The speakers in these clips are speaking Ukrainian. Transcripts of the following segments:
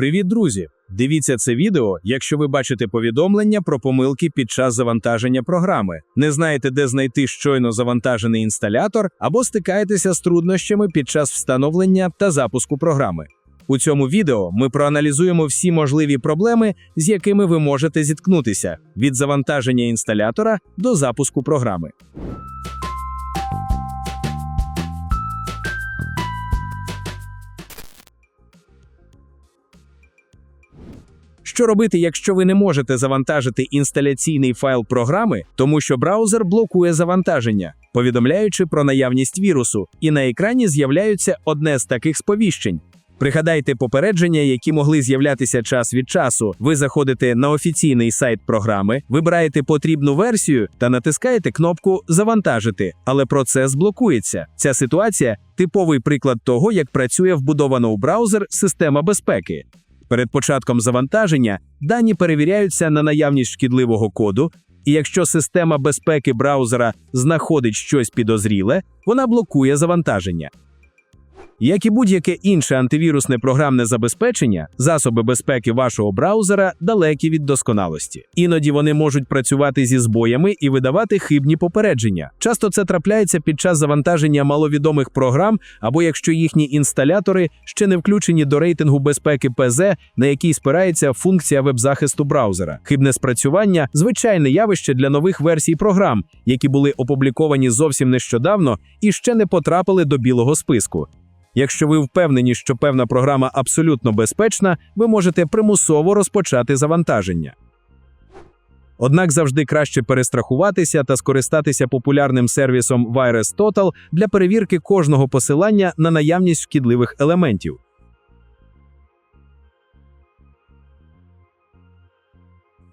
Привіт, друзі! Дивіться це відео, якщо ви бачите повідомлення про помилки під час завантаження програми, не знаєте, де знайти щойно завантажений інсталятор, або стикаєтеся з труднощами під час встановлення та запуску програми. У цьому відео ми проаналізуємо всі можливі проблеми, з якими ви можете зіткнутися від завантаження інсталятора до запуску програми. Що робити, якщо ви не можете завантажити інсталяційний файл програми, тому що браузер блокує завантаження, повідомляючи про наявність вірусу, і на екрані з'являються одне з таких сповіщень. Пригадайте попередження, які могли з'являтися час від часу. Ви заходите на офіційний сайт програми, вибираєте потрібну версію та натискаєте кнопку Завантажити, але процес блокується. Ця ситуація типовий приклад того, як працює вбудована у браузер система безпеки. Перед початком завантаження дані перевіряються на наявність шкідливого коду, і якщо система безпеки браузера знаходить щось підозріле, вона блокує завантаження. Як і будь-яке інше антивірусне програмне забезпечення, засоби безпеки вашого браузера далекі від досконалості. Іноді вони можуть працювати зі збоями і видавати хибні попередження. Часто це трапляється під час завантаження маловідомих програм або якщо їхні інсталятори ще не включені до рейтингу безпеки ПЗ, на який спирається функція веб-захисту браузера. Хибне спрацювання звичайне явище для нових версій програм, які були опубліковані зовсім нещодавно і ще не потрапили до білого списку. Якщо ви впевнені, що певна програма абсолютно безпечна, ви можете примусово розпочати завантаження. Однак завжди краще перестрахуватися та скористатися популярним сервісом VirusTotal для перевірки кожного посилання на наявність шкідливих елементів.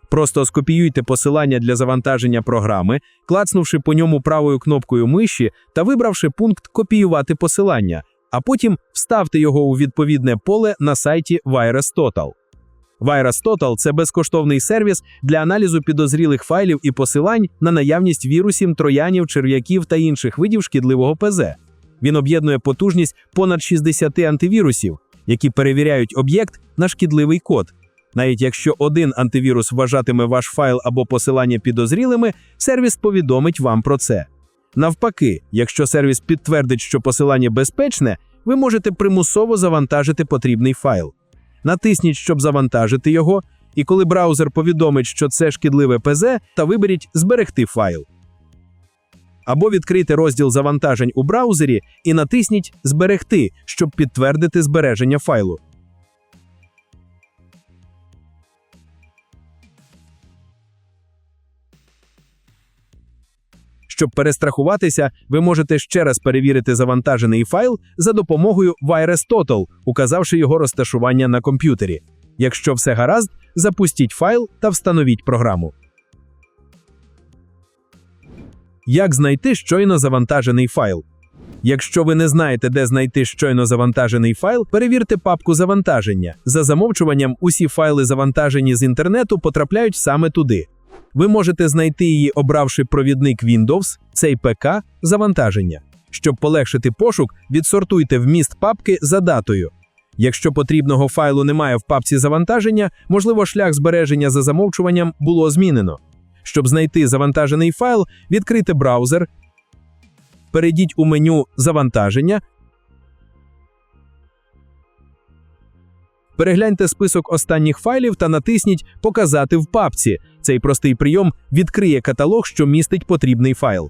Просто скопіюйте посилання для завантаження програми, клацнувши по ньому правою кнопкою миші та вибравши пункт Копіювати посилання, а потім вставте його у відповідне поле на сайті VirusTotal. VirusTotal – це безкоштовний сервіс для аналізу підозрілих файлів і посилань на наявність вірусів, троянів, черв'яків та інших видів шкідливого ПЗ. Він об'єднує потужність понад 60 антивірусів, які перевіряють об'єкт на шкідливий код. Навіть якщо один антивірус вважатиме ваш файл або посилання підозрілими, сервіс повідомить вам про це. Навпаки, якщо сервіс підтвердить, що посилання безпечне, ви можете примусово завантажити потрібний файл. Натисніть, щоб завантажити його, і коли браузер повідомить, що це шкідливе ПЗ, та виберіть Зберегти файл. Або відкрийте розділ завантажень у браузері і натисніть Зберегти, щоб підтвердити збереження файлу. Щоб перестрахуватися, ви можете ще раз перевірити завантажений файл за допомогою VirusTotal, указавши його розташування на комп'ютері. Якщо все гаразд, запустіть файл та встановіть програму. Як знайти щойно завантажений файл? Якщо ви не знаєте, де знайти щойно завантажений файл, перевірте папку завантаження. За замовчуванням, усі файли, завантажені з інтернету, потрапляють саме туди. Ви можете знайти її, обравши провідник Windows, цей ПК, завантаження. Щоб полегшити пошук, відсортуйте вміст папки за датою. Якщо потрібного файлу немає в папці завантаження, можливо, шлях збереження за замовчуванням було змінено. Щоб знайти завантажений файл, відкрийте браузер, перейдіть у меню Завантаження, Перегляньте список останніх файлів та натисніть Показати в папці. Цей простий прийом відкриє каталог, що містить потрібний файл.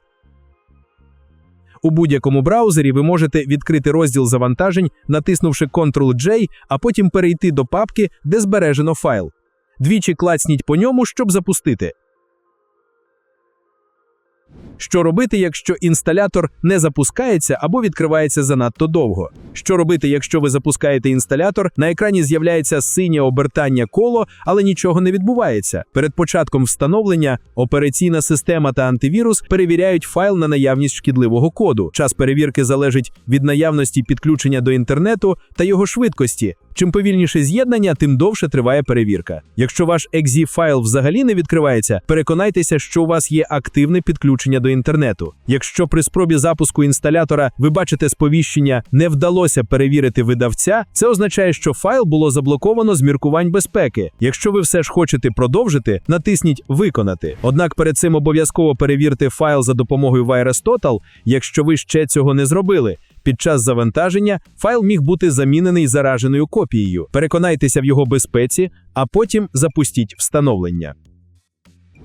У будь-якому браузері ви можете відкрити розділ завантажень, натиснувши Ctrl-J, а потім перейти до папки, де збережено файл. Двічі клацніть по ньому, щоб запустити. Що робити, якщо інсталятор не запускається або відкривається занадто довго? Що робити, якщо ви запускаєте інсталятор, на екрані з'являється синє обертання коло, але нічого не відбувається. Перед початком встановлення операційна система та антивірус перевіряють файл на наявність шкідливого коду. Час перевірки залежить від наявності підключення до інтернету та його швидкості. Чим повільніше з'єднання, тим довше триває перевірка. Якщо ваш exe файл взагалі не відкривається, переконайтеся, що у вас є активне підключення до інтернету. Якщо при спробі запуску інсталятора ви бачите сповіщення не вдалося перевірити видавця, це означає, що файл було заблоковано з міркувань безпеки. Якщо ви все ж хочете продовжити, натисніть Виконати. Однак перед цим обов'язково перевірте файл за допомогою VirusTotal, якщо ви ще цього не зробили. Під час завантаження файл міг бути замінений зараженою копією. Переконайтеся в його безпеці, а потім запустіть встановлення.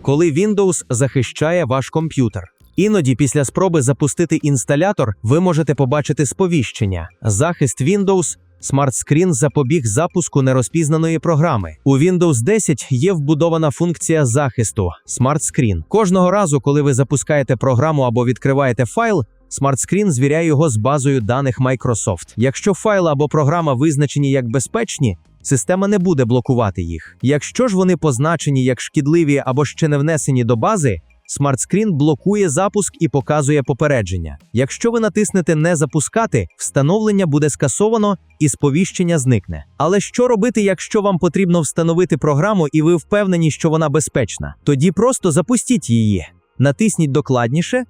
коли Windows захищає ваш комп'ютер. Іноді після спроби запустити інсталятор ви можете побачити сповіщення. Захист Windows Screen запобіг запуску нерозпізнаної програми. У Windows 10 є вбудована функція захисту Screen. Кожного разу, коли ви запускаєте програму або відкриваєте файл, Screen звіряє його з базою даних Microsoft. Якщо файл або програма визначені як безпечні, система не буде блокувати їх. Якщо ж вони позначені як шкідливі або ще не внесені до бази, Screen блокує запуск і показує попередження. Якщо ви натиснете Не запускати, встановлення буде скасовано і сповіщення зникне. Але що робити, якщо вам потрібно встановити програму і ви впевнені, що вона безпечна? Тоді просто запустіть її, натисніть докладніше,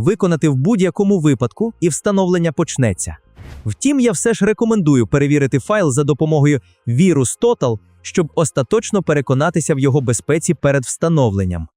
виконати в будь-якому випадку, і встановлення почнеться. Втім, я все ж рекомендую перевірити файл за допомогою VirusTotal, щоб остаточно переконатися в його безпеці перед встановленням.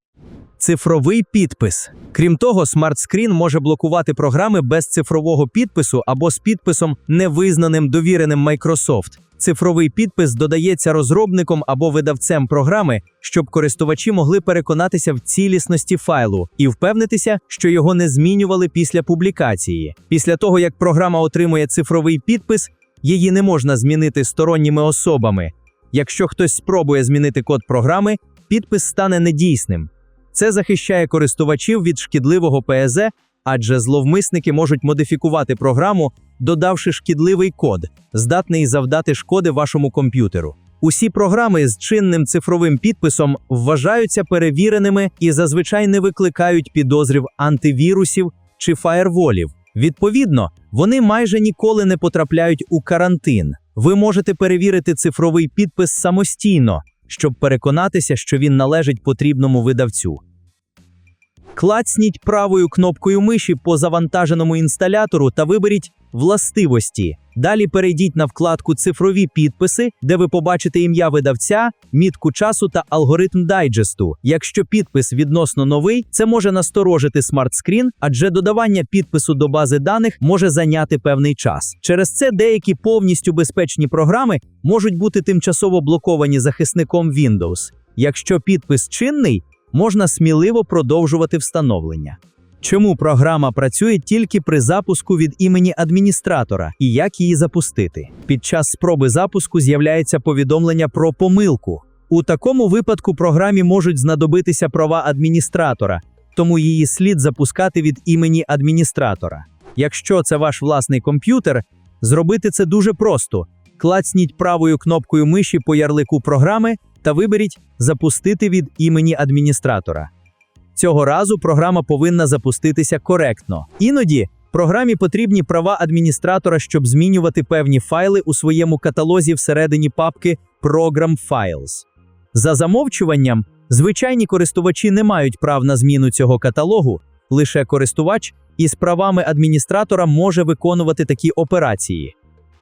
Цифровий підпис. Крім того, Screen може блокувати програми без цифрового підпису або з підписом невизнаним довіреним Microsoft. Цифровий підпис додається розробником або видавцем програми, щоб користувачі могли переконатися в цілісності файлу і впевнитися, що його не змінювали після публікації. Після того, як програма отримує цифровий підпис, її не можна змінити сторонніми особами. Якщо хтось спробує змінити код програми, підпис стане недійсним. Це захищає користувачів від шкідливого ПЗ, адже зловмисники можуть модифікувати програму, додавши шкідливий код, здатний завдати шкоди вашому комп'ютеру. Усі програми з чинним цифровим підписом вважаються перевіреними і зазвичай не викликають підозрів антивірусів чи фаєрволів. Відповідно, вони майже ніколи не потрапляють у карантин. Ви можете перевірити цифровий підпис самостійно, щоб переконатися, що він належить потрібному видавцю. Клацніть правою кнопкою миші по завантаженому інсталятору та виберіть властивості. Далі перейдіть на вкладку Цифрові підписи, де ви побачите ім'я видавця, мітку часу та алгоритм дайджесту. Якщо підпис відносно новий, це може насторожити смарт-скрін, адже додавання підпису до бази даних може зайняти певний час. Через це деякі повністю безпечні програми можуть бути тимчасово блоковані захисником Windows. Якщо підпис чинний, можна сміливо продовжувати встановлення. Чому програма працює тільки при запуску від імені адміністратора і як її запустити? Під час спроби запуску з'являється повідомлення про помилку. У такому випадку програмі можуть знадобитися права адміністратора, тому її слід запускати від імені адміністратора. Якщо це ваш власний комп'ютер, зробити це дуже просто: клацніть правою кнопкою миші по ярлику програми та виберіть Запустити від імені адміністратора. Цього разу програма повинна запуститися коректно. Іноді програмі потрібні права адміністратора, щоб змінювати певні файли у своєму каталозі всередині папки Program Files. За замовчуванням, звичайні користувачі не мають прав на зміну цього каталогу, лише користувач із правами адміністратора може виконувати такі операції.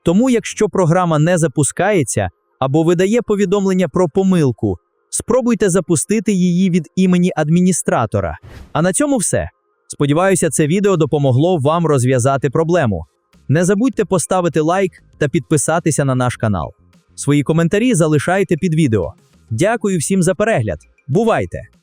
Тому, якщо програма не запускається або видає повідомлення про помилку, спробуйте запустити її від імені адміністратора. А на цьому все. Сподіваюся, це відео допомогло вам розв'язати проблему. Не забудьте поставити лайк та підписатися на наш канал. Свої коментарі залишайте під відео. Дякую всім за перегляд. Бувайте!